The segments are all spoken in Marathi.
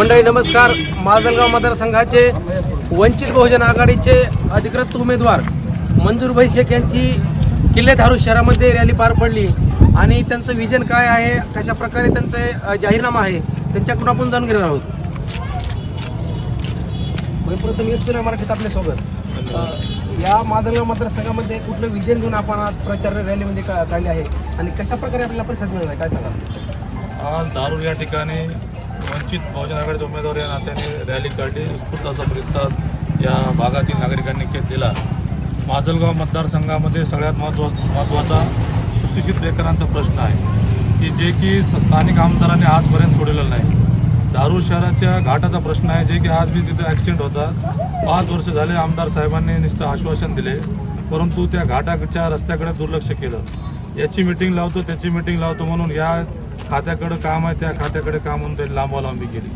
मंडळी नमस्कार. माजलगाव मतदारसंघाचे वंचित बहुजन आघाडीचे अधिकृत उमेदवार मंजूरभाई शेख यांची किल्ले धारू शहरामध्ये रॅली पार पडली. आणि त्यांचं विजन काय आहे? कशा प्रकारे त्यांचे जाहीरनामा आहे? त्यांच्याकडून आपण जाणून घेणार आहोत. प्रथम एस पी मराठीत आपल्यासोबत या माजलगाव मतदारसंघामध्ये कुठलं विजन घेऊन आपण आज प्रचार रॅलीमध्ये काढले आहे? आणि कशा प्रकारे आपल्याला प्रतिसाद मिळणार काय सांगा आज दारूर या ठिकाणी वंचित बहुजन आघाडीचे उमेदवार या नात्याने रॅली काढली. उत्स्फूर्त असा प्रतिसाद या भागातील नागरिकांनी दिला. माजलगाव मतदारसंघामध्ये सगळ्यात महत्त्वा महत्त्वाचा सुशिक्षित बेकारांचा प्रश्न आहे. की जे की स्थानिक आमदारांनी आजपर्यंत सोडलेलं नाही. दारू शहराच्या घाटाचा प्रश्न आहे जे की आज बी तिथं ॲक्सिडेंट होतात पाच वर्ष झाले आमदार साहेबांनी नुसतं आश्वासन दिले परंतु त्या घाटाच्या रस्त्याकडे दुर्लक्ष केलं. याची मिटिंग लावतो त्याची मिटिंग लावतो म्हणून या खात्याकडं काम आहे त्या खात्याकडे काम होऊन त्यांनी लांबालांबी केली.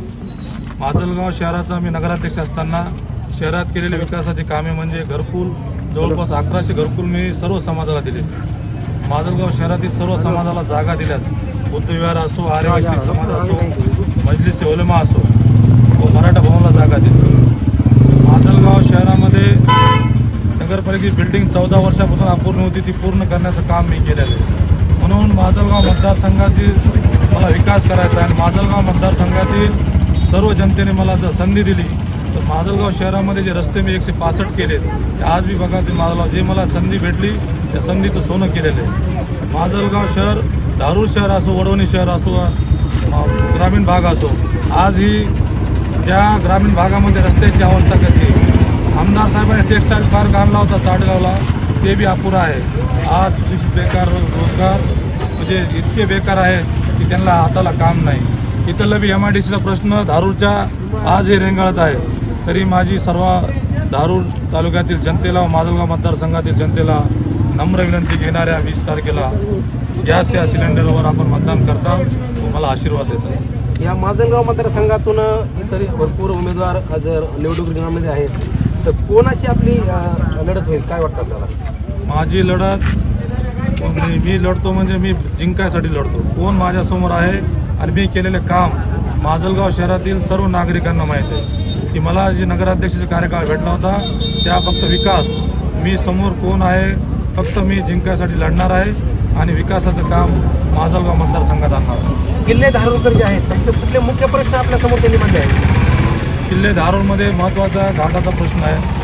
माजलगाव शहराचा मी नगराध्यक्ष असताना शहरात केलेले विकासाची कामे म्हणजे घरकुल जवळपास अकराशे घरकुल मी सर्व समाजाला दिले. माजलगाव शहरातील सर्व समाजाला जागा दिल्यात. बुद्धविहार असो आर्यवासी समाज असो मजलिस उलमा असो व मराठा भवनला जागा दिली. माजलगाव शहरामध्ये नगरपालिकेची बिल्डिंग चौदा वर्षापासून अपूर्ण होती ती पूर्ण करण्याचं काम मी केलेलं आहे. म्हणून माजलगाव मतदारसंघाची मला विकास करायचा आहे. आणि माजलगाव मतदारसंघातील सर्व जनतेने मला जर संधी दिली तर माजलगाव शहरामध्ये जे रस्ते मी एकशे पासष्ट केले ते आज मी बघा ते माजलगाव जे मला संधी भेटली त्या संधीचं सोनं केलेलं आहे. माजलगाव शहर धारूर शहर असो वडवणी शहर असो ग्रामीण भाग असो आज ही ज्या ग्रामीण भागामध्ये रस्त्याची अवस्था कशी आमदार साहेबांनी टेक्स्टाईल पार्क आणला होता चाटगावला ते बी अपुरा आहे. आज सुशिक्षित बेकार रोजगार म्हणजे इतके बेकार आहेत की त्यांना हाताला काम नाही. इथलं बी एम आय डी सीचा प्रश्न धारूरच्या आजही रेंगाळत आहे. तरी माझी सर्व धारूर तालुक्यातील जनतेला व माजलगाव मतदारसंघातील जनतेला नम्र विनंती घेणाऱ्या वीस तारखेला गॅस या सिलेंडरवर आपण मतदान करता. मला आशीर्वाद देतात या माजलगाव मतदारसंघातून इतर भरपूर उमेदवार जर निवडणूक रिंगणामध्ये आहेत. तर कोणाशी आपली लढत होईल? काय वाटतं आपल्याला? माझी लढत मी मी लढतो म्हणजे मी जिंकायसाठी लढतो. कोण माझ्यासमोर आहे आणि मी केलेले काम माजलगाव शहरातील सर्व नागरिकांना माहीत आहे. की मला जे नगराध्यक्षाचा कार्यकाळ भेटला होता त्या फक्त विकास. मी समोर कोण आहे फक्त मी जिंकायसाठी लढणार आहे आणि विकासाचं काम माजलगाव मतदारसंघात आणणार आहे. किल्ले धारूरकर जे आहेत त्यांचे कुठले मुख्य प्रश्न आपल्यासमोर त्यांनी मांडले आहेत? किल्ले धारूरमध्ये महत्त्वाचा घाटाचा प्रश्न आहे.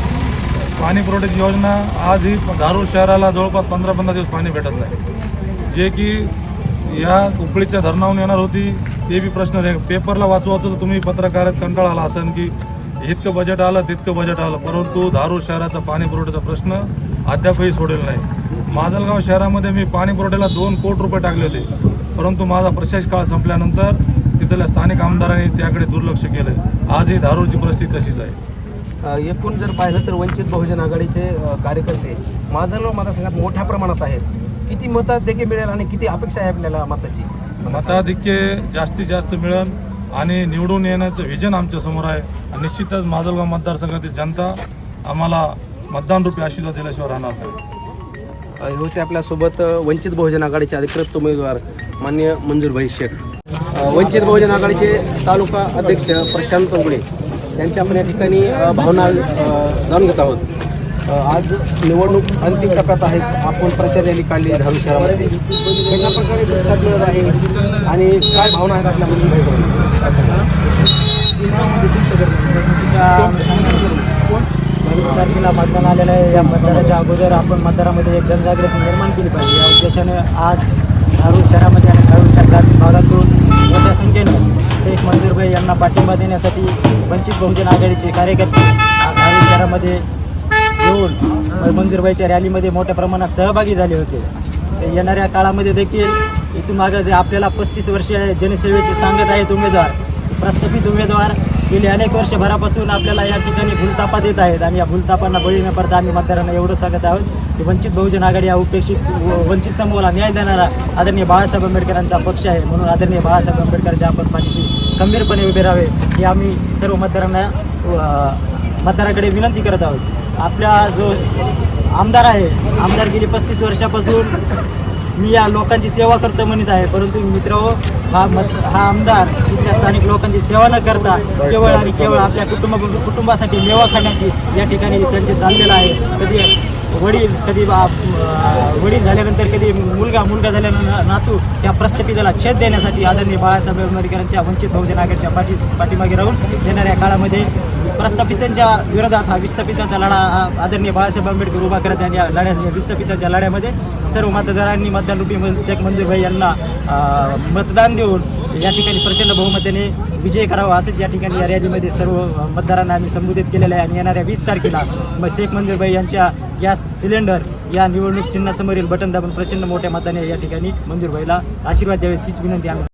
पाणी पुरवठ्याची योजना आजही धारूर शहराला जवळपास पंधरा पंधरा दिवस पाणी भेटत नाही. जे की या उपळीच्या धरणाहून येणार होती ते बी प्रश्न रे पेपरला वाचू वाचू तर तुम्ही पत्रकारात कंटाळा आला असेल की इतकं बजेट आलं तितकं बजेट आलं. परंतु धारूर शहराचा पाणी पुरवठ्याचा प्रश्न अद्यापही सोडेल नाही. माजलगाव शहरामध्ये मी पाणी पुरवठ्याला दोन कोटी रुपये टाकले होते. परंतु माझा प्रशास काळ संपल्यानंतर तिथल्या स्थानिक आमदारांनी त्याकडे दुर्लक्ष केलं आजही धारूरची परिस्थिती तशीच आहे. एकूण जर पाहिलं तर वंचित बहुजन आघाडीचे कार्यकर्ते माजलगाव मतदारसंघात मोठ्या प्रमाणात आहेत. किती देखील मिळेल आणि किती अपेक्षा आहे आपल्याला मताची? मताधिक्य जास्तीत जास्त मिळेल आणि निवडून येण्याचं विजन आमच्यासमोर आहे. आणि निश्चितच माजलगाव मतदारसंघातील जनता आम्हाला मतदान रूपी आशीर्वाद दिल्याशिवाय राहणार नाही. हे होते आपल्यासोबत वंचित बहुजन आघाडीचे अधिकृत उमेदवार मान्य मंजूरभाई शेख. वंचित बहुजन आघाडीचे तालुका अध्यक्ष प्रशांत उगडे. त्यांच्या आपण या ठिकाणी भावना जाणून घेत आहोत. आज निवडणूक अंतिम टप्प्यात आहे. आपण प्रचार रॅली काढली धारू शहरामध्ये. कशा प्रकारे प्रतिसाद मिळत आहे आणि काय भावना आहेत आपल्या मंजूरभाईकडून बावीस तारखेला मतदान आलेलं आहे. या मतदानाच्या अगोदर आपण मतदारामध्ये एक जनजागृती निर्माण केली पाहिजे. या उद्देशाने आज धारूर शहरामध्ये आणि धारूरच्या शहरात भागातून संख्येने शेख मंजूरभाई यांना पाठिंबा देण्यासाठी वंचित बहुजन आघाडीचे कार्यकर्ते आज शहरामध्ये येऊन मंजूरबाईच्या रॅलीमध्ये मोठ्या प्रमाणात सहभागी झाले होते. येणाऱ्या काळामध्ये देखील इथून मागं जे आपल्याला पस्तीस वर्षे जनसेवेचे सांगत आहेत उमेदवार प्रस्थापित उमेदवार गेली अनेक वर्षभरापासून आपल्याला या ठिकाणी भूलतापा देत आहेत आणि या भूलतापांना बळी न पडता आम्ही मतदारांना एवढं सांगत आहोत की वंचित बहुजन आघाडी हा उपेक्षित व वंचित समूहाला न्याय देणारा आदरणीय बाळासाहेब आंबेडकरांचा पक्ष आहे. म्हणून आदरणीय बाळासाहेब आंबेडकरांच्या आपण पाठीशी खंबीरपणे उभे राहावे हे आम्ही सर्व मतदारांना मतदाराकडे विनंती करत आहोत. आपला जो आमदार आहे आमदार गेली पस्तीस वर्षापासून मी या लोकांची सेवा करतो म्हणत आहे. परंतु मित्र हा मत हा आमदार इथल्या स्थानिक लोकांची सेवा न करता केवळ आणि केवळ आपल्या कुटुंब कुटुंबासाठी मेवा खाण्याची या ठिकाणी त्यांचे चाललेलं आहे. कधी वडील कधी बा- वडील झाल्यानंतर कधी मुलगा मुलगा झाल्यानंतर नातू या प्रस्थापिताला छेद देण्यासाठी आदरणीय बाळासाहेब आंबेडकरांच्या वंचित बहुजन आघाडीच्या पाठी पाठीमागे राहून येणाऱ्या काळामध्ये प्रस्थापितांच्या विरोधात हा विस्थापितांचा लढा हा आदरणीय बाळासाहेब आंबेडकर उभा करत आहे आणि या लढ्या विस्थापितांच्या लढ्यामध्ये सर्व मतदारांनी मतदान शेख मंजूरभाई यांना मतदान देऊन या ठिकाणी प्रचंड बहुमताने विजय करावा असंच या ठिकाणी या रॅलीमध्ये सर्व मतदारांना आम्ही संबोधित केलेलं आहे. आणि येणाऱ्या वीस तारखेला मग शेख मंजूरभाई यांच्या गॅस सिलेंडर या निवडणूक चिन्हासमोरील बटन दाबून प्रचंड मोठ्या मताने या ठिकाणी मंजूरभाईला आशीर्वाद द्यावे हीच विनंती आम्ही